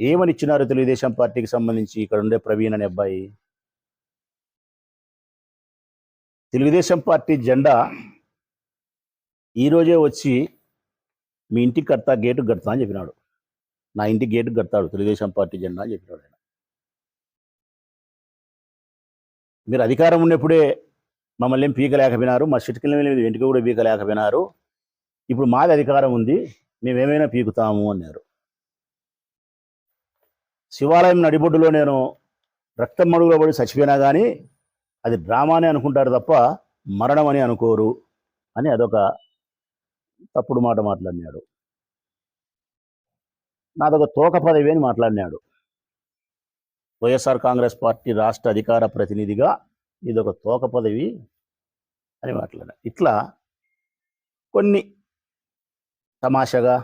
ఏమని ఇచ్చినారు తెలుగుదేశం పార్టీకి సంబంధించి ఇక్కడ ఉండే ప్రవీణ్ అనే అబ్బాయి. తెలుగుదేశం పార్టీ జెండా ఈరోజే వచ్చి మీ ఇంటికి కడతా గేటు కడతా అని చెప్పినాడు. నా ఇంటికి గేటు కడతాడు తెలుగుదేశం పార్టీ జెండా అని చెప్పినాడు ఆయన. మీరు అధికారం ఉన్నప్పుడే మమ్మల్ని ఏం పీకలేకపోయినారు మా చిటికల మీద వెంటికి కూడా పీకలేకపోయినారు. ఇప్పుడు మాది అధికారం ఉంది మేమేమైనా పీకుతాము అన్నారు. శివాలయం నడిబొడ్డులో నేను రక్తం మడుగులో పడి చచ్చిపోయినా కానీ అది డ్రామానే అనుకుంటారు తప్ప మరణం అని అనుకోరు అని అదొక తప్పుడు మాట మాట్లాడినాడు. నాదొక తోక పదవి అని మాట్లాడినాడు. వైఎస్ఆర్ కాంగ్రెస్ పార్టీ రాష్ట్ర అధికార ప్రతినిధిగా ఇదొక తోక పదవి అని మాట్లాడాడు ఇట్లా కొన్ని తమాషగా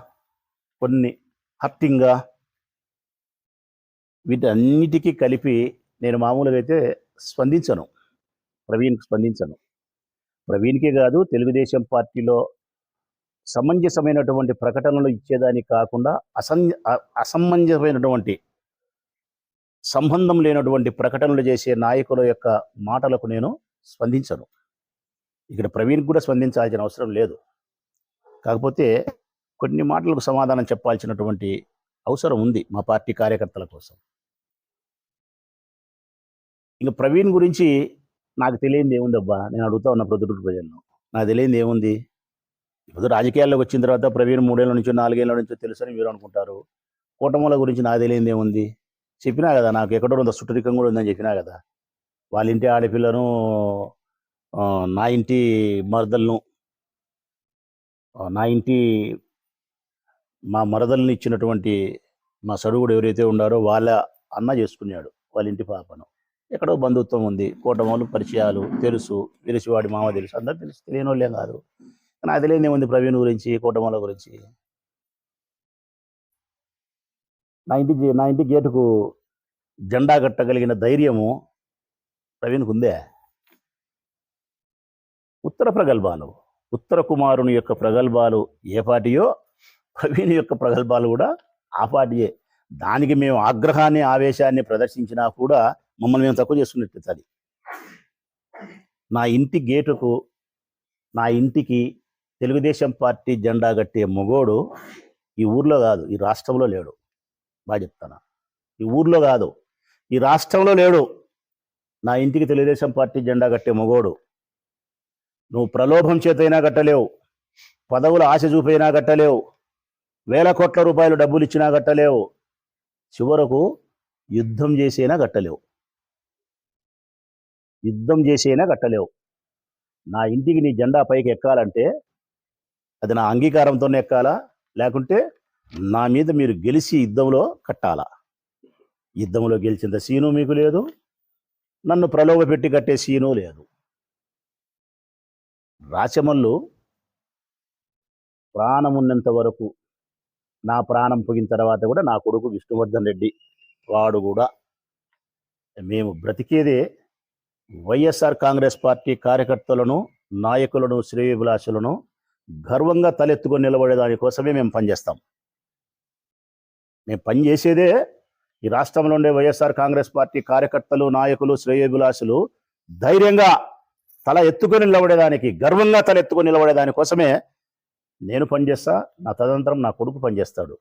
కొన్ని హర్టింగ్గా వీటన్నిటికీ కలిపి నేను మామూలుగా అయితే స్పందించను. ప్రవీణ్కి స్పందించను. ప్రవీణ్కే కాదు తెలుగుదేశం పార్టీలో సమంజసమైనటువంటి ప్రకటనలు ఇచ్చేదానికి కాకుండా అసం అసమంజసమైనటువంటి సంబంధం లేనటువంటి ప్రకటనలు చేసే నాయకుల యొక్క మాటలకు నేను స్పందించను. ఇక్కడ ప్రవీణ్ కూడా స్పందించాల్సిన అవసరం లేదు. కాకపోతే కొన్ని మాటలకు సమాధానం చెప్పాల్సినటువంటి అవసరం ఉంది మా పార్టీ కార్యకర్తల కోసం. ఇంకా ప్రవీణ్ గురించి నాకు తెలియంది ఏముందబ్బా? నేను అడుగుతా ఉన్న ప్రొద్దుటూరు ప్రజలను. నాకు తెలియంది ఏముంది? ఇప్పుడు రాజకీయాల్లోకి వచ్చిన తర్వాత ప్రవీణ్ మూడేళ్ళ నుంచో నాలుగేళ్ళ నుంచో తెలుసని మీరు అనుకుంటారు. కూటముల గురించి నాకు తెలియంది ఏముంది? చెప్పినా కదా నాకు ఎక్కడో ఉందో సుట్టరికం కూడా ఉందని చెప్పినా కదా. వాళ్ళ ఇంటి ఆడపిల్లను నా ఇంటి మరదలను నా ఇంటి మా మరదల్ని ఇచ్చినటువంటి మా సడుగుడు ఎవరైతే ఉండారో వాళ్ళ అన్న చేసుకున్నాడు వాళ్ళ ఇంటి పాపను. ఎక్కడో బంధుత్వం ఉంది కూటములు పరిచయాలు తెలుసు తెలిసివాడి మామ తెలుసు అందరూ తెలుసు తెలియని వాళ్ళే కాదు అది లేని ఉంది ప్రవీణ్ గురించి కూటముల గురించి. నా ఇంటి నా ఇంటి గేటుకు జెండా కట్టగలిగిన ధైర్యము ప్రవీణ్కు ఉందే ఉత్తర ప్రగల్భాలు ఉత్తర కుమారుని యొక్క ప్రగల్భాలు ఏ పాటియో ప్రవీణ్ యొక్క ప్రగల్భాలు కూడా ఆపాటియే దానికి మేము ఆగ్రహాన్ని ఆవేశాన్ని ప్రదర్శించినా కూడా మమ్మల్ని మేము తక్కువ చేసుకున్నట్టు అది. నా ఇంటి గేటుకు నా ఇంటికి తెలుగుదేశం పార్టీ జెండా కట్టే మొగోడు ఈ ఊర్లో కాదు ఈ రాష్ట్రంలో లేడు. బాగా చెప్తాను? ఈ ఊర్లో కాదు ఈ రాష్ట్రంలో లేడు. నా ఇంటికి తెలుగుదేశం పార్టీ జెండా కట్టే మొగోడు. నువ్వు ప్రలోభం చేతైనా కట్టలేవు పదవుల ఆశ చూపైనా కట్టలేవు వేల కోట్ల రూపాయలు డబ్బులు ఇచ్చినా కట్టలేవు. చివరకు యుద్ధం చేసైనా కట్టలేవు. యుద్ధం చేసైనా కట్టలేవు. నా ఇంటికి నీ జెండా పైకి ఎక్కాలంటే అది నా అంగీకారంతోనే ఎక్కాలా? లేకుంటే నా మీద మీరు గెలిచి యుద్ధంలో కట్టాలా? యుద్ధంలో గెలిచింత సీను మీకు లేదు. నన్ను ప్రలోభ పెట్టి కట్టే సీను లేదు. రాచమల్లు ప్రాణమున్నంత వరకు నా ప్రాణం పోయిన తర్వాత కూడా నా కొడుకు విష్ణువర్ధన్ రెడ్డి వాడు కూడా మేము బ్రతికేదే వైఎస్ఆర్ కాంగ్రెస్ పార్టీ కార్యకర్తలను నాయకులను శ్రేయభిలాషులను గర్వంగా తలెత్తుకొని నిలబడే దానికోసమే మేము పనిచేస్తాం. మేము పనిచేసేదే ఈ రాష్ట్రంలో ఉండే వైఎస్ఆర్ కాంగ్రెస్ పార్టీ కార్యకర్తలు నాయకులు శ్రేయభిలాషులు ధైర్యంగా తల ఎత్తుకొని నిలబడేదానికి గర్వంగా తల ఎత్తుకొని నిలబడేదాని కోసమే నేను పనిచేస్తా నా తదనంతరం నా కొడుకు పనిచేస్తాడు.